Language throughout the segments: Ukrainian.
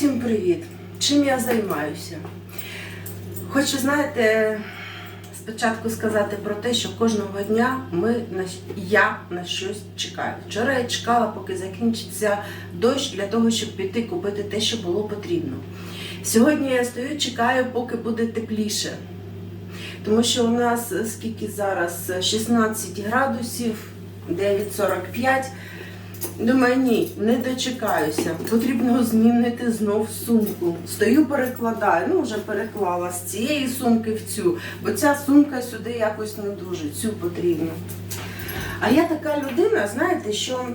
Усім привіт! Чим я займаюся? Хочу, знаєте, спочатку сказати про те, що кожного дня ми я на щось чекаю. Вчора я чекала, поки закінчиться дощ для того, щоб піти купити те, що було потрібно. Сьогодні я стою, чекаю, поки буде тепліше. Тому що у нас е, скільки зараз 16 градусів, 9,45. Думаю, ні, не дочекаюся. Потрібно змінити знов сумку. Стою, перекладаю. Ну, вже переклала з цієї сумки в цю, бо ця сумка сюди якось не дуже, цю потрібно. А я така людина, знаєте, що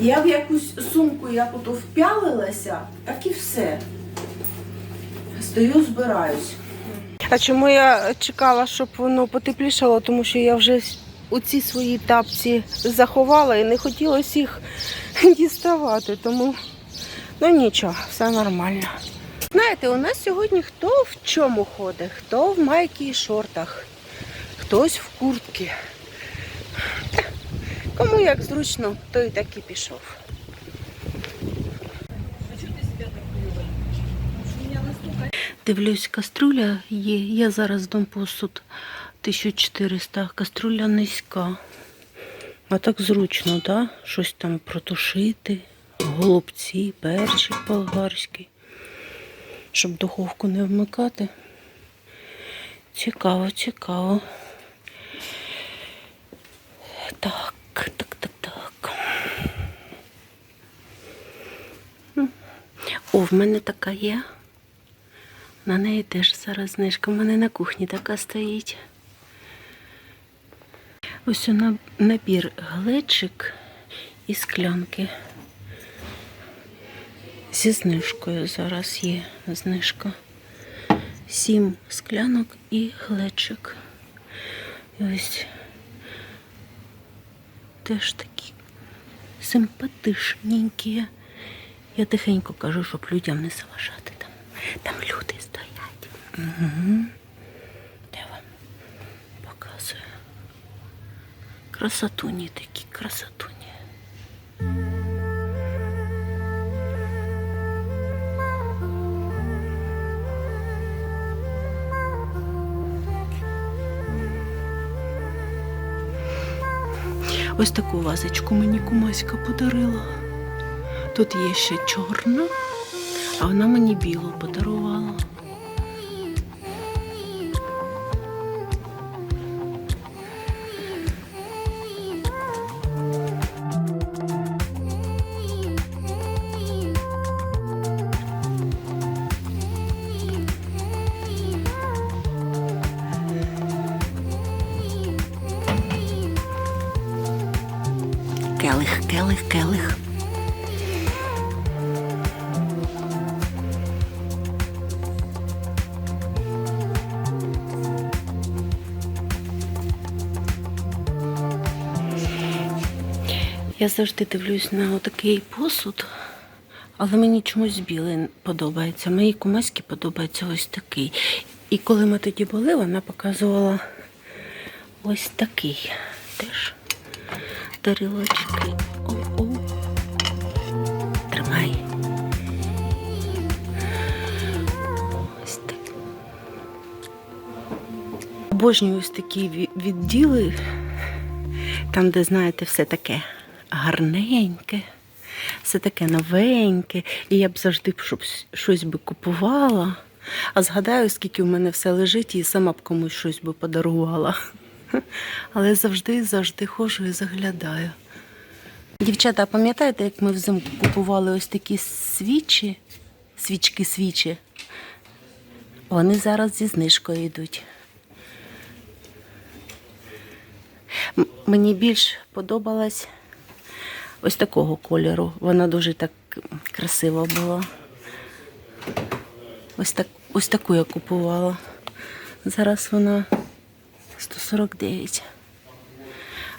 я в якусь сумку як ото впялилася, так і все. Стою, збираюсь. А чому я чекала, щоб воно потеплішало, тому що я вже у ці свої тапці заховала і не хотілося їх діставати, тому ну нічого, все нормально. Знаєте, у нас сьогодні хто в чому ходить, хто в майці і шортах, хтось в куртці. Кому як зручно, той так і пішов. Дивлюсь, каструля є. Я зараз дом посуд 1400, каструля низька. А так зручно, да? Щось там протушити, голубці, перчик болгарський. Щоб духовку не вмикати. Цікаво, цікаво. Так, так, так, так. О, в мене така є. На неї теж зараз знижка. У мене на кухні така стоїть. Ось на набір глечик і склянки. Зі знижкою зараз є знижка. Сім склянок і глечик. І ось теж такі симпатичненькі. Я тихенько кажу, щоб людям не заважати там. Там люди стоять. Угу. Де вам показую. Красотуні такі, красотуні. Ось таку вазочку мені кумаська подарила. Тут є ще чорна, а вона мені білу подарувала. Келих, келих, келих. Я завжди дивлюсь на отакий посуд, але мені чомусь білий подобається. Моїй кумаськи подобається ось такий. І коли ми тоді були, вона показувала ось такий теж тарілочки. О-о. Тримай. Ось так. Обожнюю ось такі відділи, там, де, знаєте, все таке гарненьке, все таке новеньке. І я б завжди щоб щось би купувала. А згадаю, скільки в мене все лежить, і сама б комусь щось би подарувала. Але завжди, завжди ходжу і заглядаю. Дівчата, пам'ятаєте, як ми взимку купували ось такі свічі, свічки-свічі? Вони зараз зі знижкою йдуть. Мені більш подобалась ось такого кольору. Вона дуже так красива була. Ось, так, ось таку я купувала. Зараз вона 149.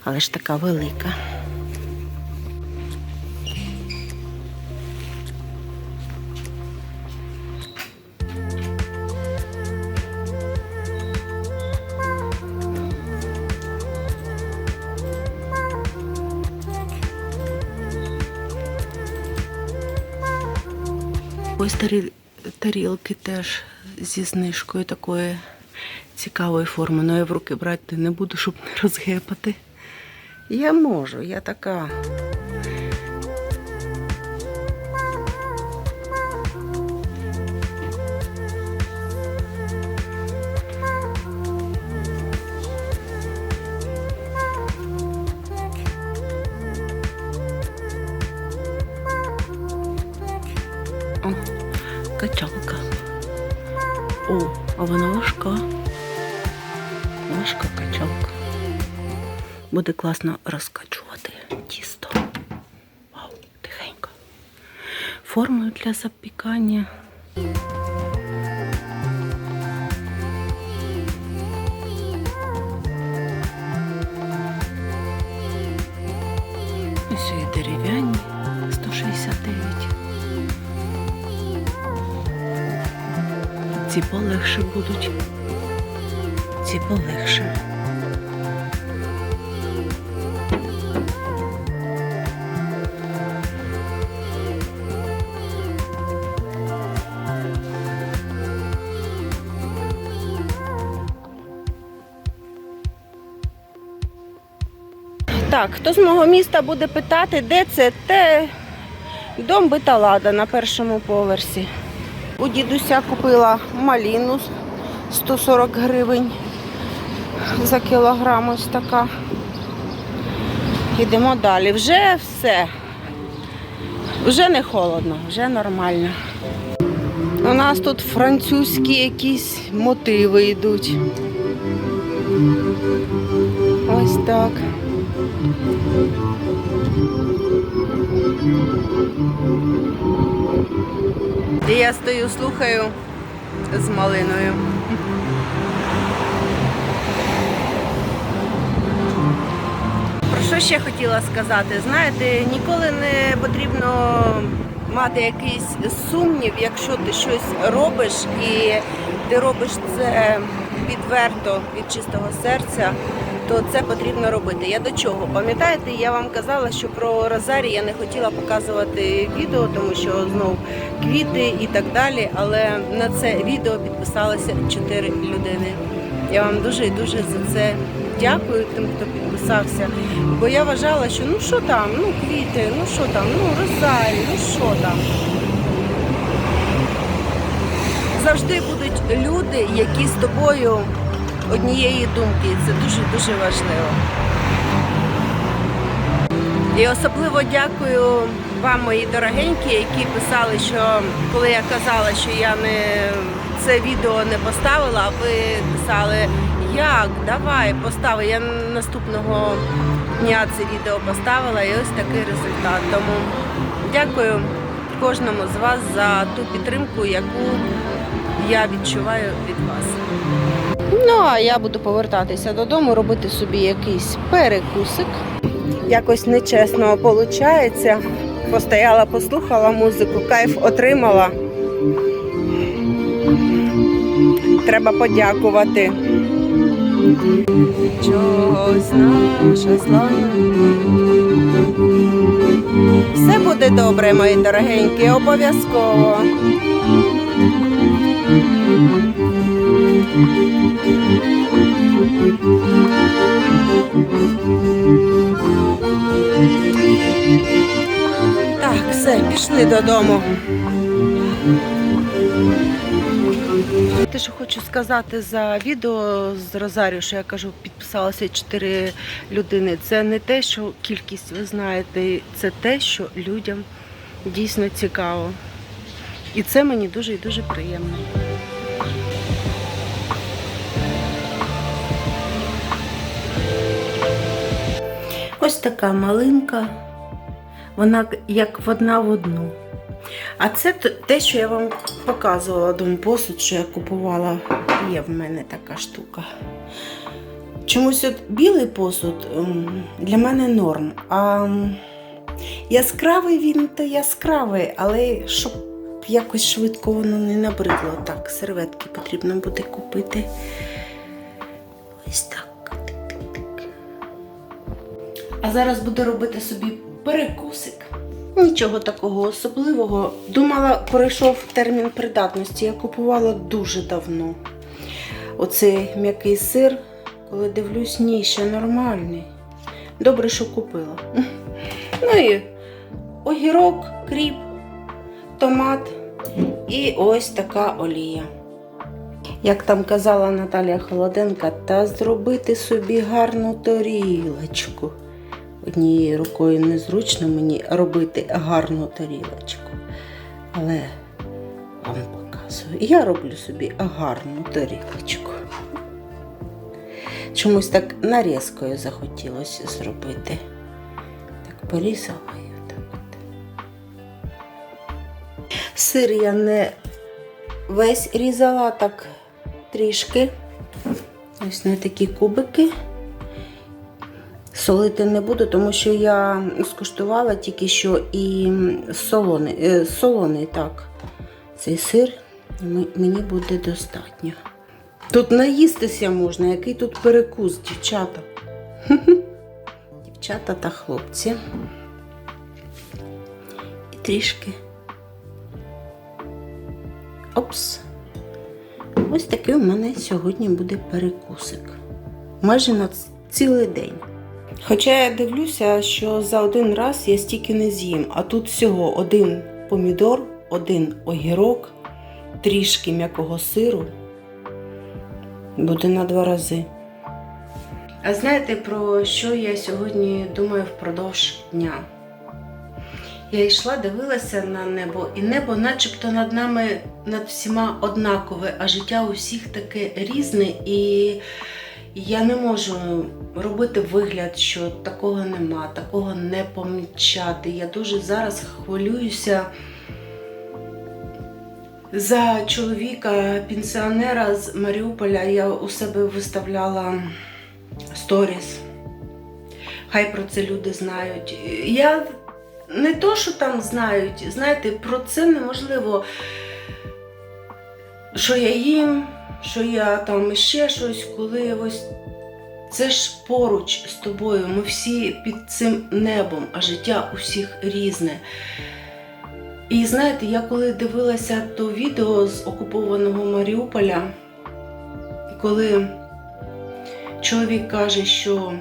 Але ж така велика. Ось тарі... тарілки теж зі знижкою такої цікавої форми. але я в руки брати не буду, щоб не розгепати. Я можу, я така. Буде класно розкачувати тісто. Вау, тихенько. Формою для запікання. Ось і дерев'яні 169. Ці полегше будуть. Ці полегше. Так, хто з мого міста буде питати, де це, те дом Биталада на першому поверсі. У дідуся купила маліну 140 гривень за кілограм ось така. Йдемо далі. Вже все. Вже не холодно, вже нормально. У нас тут французькі якісь мотиви йдуть. Ось так. І я стою, слухаю з малиною. Про що ще хотіла сказати? Знаєте, ніколи не потрібно мати якийсь сумнів, якщо ти щось робиш і ти робиш це відверто від чистого серця, то це потрібно робити. Я до чого? Пам'ятаєте, я вам казала, що про Розарі я не хотіла показувати відео, тому що знов квіти і так далі. Але на це відео підписалися 4 людини. Я вам дуже і дуже за це дякую тим, хто підписався. Бо я вважала, що ну що там, ну квіти, ну що там, ну Розарі, ну що там. Завжди будуть люди, які з тобою однієї думки. Це дуже-дуже важливо. І особливо дякую вам, мої дорогенькі, які писали, що коли я казала, що я не це відео не поставила, а ви писали, як, давай, постави. Я наступного дня це відео поставила і ось такий результат. Тому дякую кожному з вас за ту підтримку, яку я відчуваю від вас. Ну, а я буду повертатися додому, робити собі якийсь перекусик. Якось нечесно виходить. Постояла, послухала музику, кайф отримала. Треба подякувати. Чогось наша слава. Все буде добре, мої дорогенькі, обов'язково. Так, все, пішли додому. Те, що хочу сказати за відео з Розарію, що я кажу, підписалося 4 людини. Це не те, що кількість ви знаєте, це те, що людям дійсно цікаво. І це мені дуже і дуже приємно. Така малинка, вона як одна в одну. А це те, що я вам показувала дом посуд, що я купувала. Є в мене така штука. Чомусь от білий посуд ем, для мене норм. А яскравий він то яскравий, але щоб якось швидко воно не набридло. Так, серветки потрібно буде купити. Ось так. А зараз буду робити собі перекусик. Нічого такого особливого. Думала, пройшов термін придатності. Я купувала дуже давно. Оцей м'який сир, коли дивлюсь, ні, ще нормальний. Добре, що купила. Ну і огірок, кріп, томат і ось така олія. Як там казала Наталія Холоденка, та зробити собі гарну тарілочку. Однією рукою незручно мені робити гарну тарілочку. Але вам показую, я роблю собі гарну тарілочку. Чомусь так нарізкою захотілося зробити. Так порізала і так. Сир я не весь різала, так трішки. Ось на такі кубики. Солити не буду, тому що я скуштувала тільки що і солоний, е, солоний так. Цей сир мені буде достатньо. Тут наїстися можна, який тут перекус, дівчата. Дівчата та хлопці. І трішки. Опс. Ось такий у мене сьогодні буде перекусик. Майже на цілий день. Хоча я дивлюся, що за один раз я стільки не з'їм, а тут всього один помідор, один огірок, трішки м'якого сиру. Буде на два рази. А знаєте, про що я сьогодні думаю впродовж дня? Я йшла, дивилася на небо, і небо начебто над нами, над всіма однакове, а життя у всіх таке різне, і я не можу робити вигляд, що такого нема, такого не помічати. Я дуже зараз хвилююся за чоловіка, пенсіонера з Маріуполя. Я у себе виставляла сторіс. Хай про це люди знають. Я не то, що там знають, знаєте, про це неможливо, що я їм, що я там ще щось, коли ось це ж поруч з тобою. Ми всі під цим небом, а життя у всіх різне. І знаєте, я коли дивилася то відео з окупованого Маріуполя, коли чоловік каже, що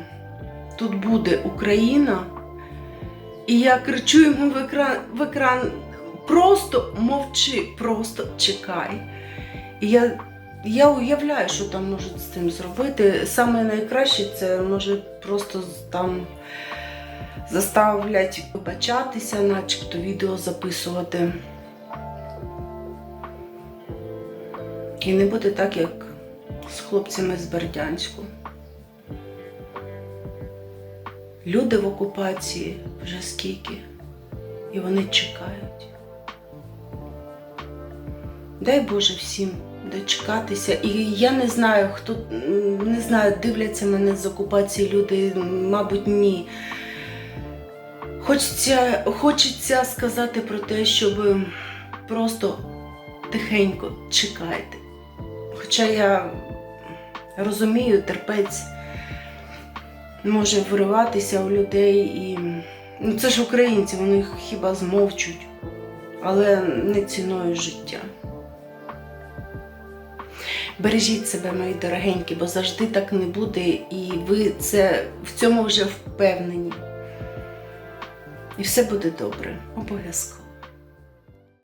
тут буде Україна. І я кричу йому в екран, в екран просто мовчи, просто чекай. І я, я уявляю, що там можуть з цим зробити. Саме найкраще це може просто там заставлять вибачатися, начебто відео записувати. І не буде так, як з хлопцями з Бердянську. Люди в окупації вже скільки, і вони чекають. Дай Боже всім дочекатися. І я не знаю, хто не знаю, дивляться мене з окупації люди, мабуть, ні. Хочеться, хочеться сказати про те, щоб просто тихенько чекайте. Хоча я розумію, терпець може вириватися у людей і. Ну, це ж українці, вони хіба змовчуть, але не ціною життя. Бережіть себе, мої дорогенькі, бо завжди так не буде, і ви це в цьому вже впевнені. І все буде добре, обов'язково.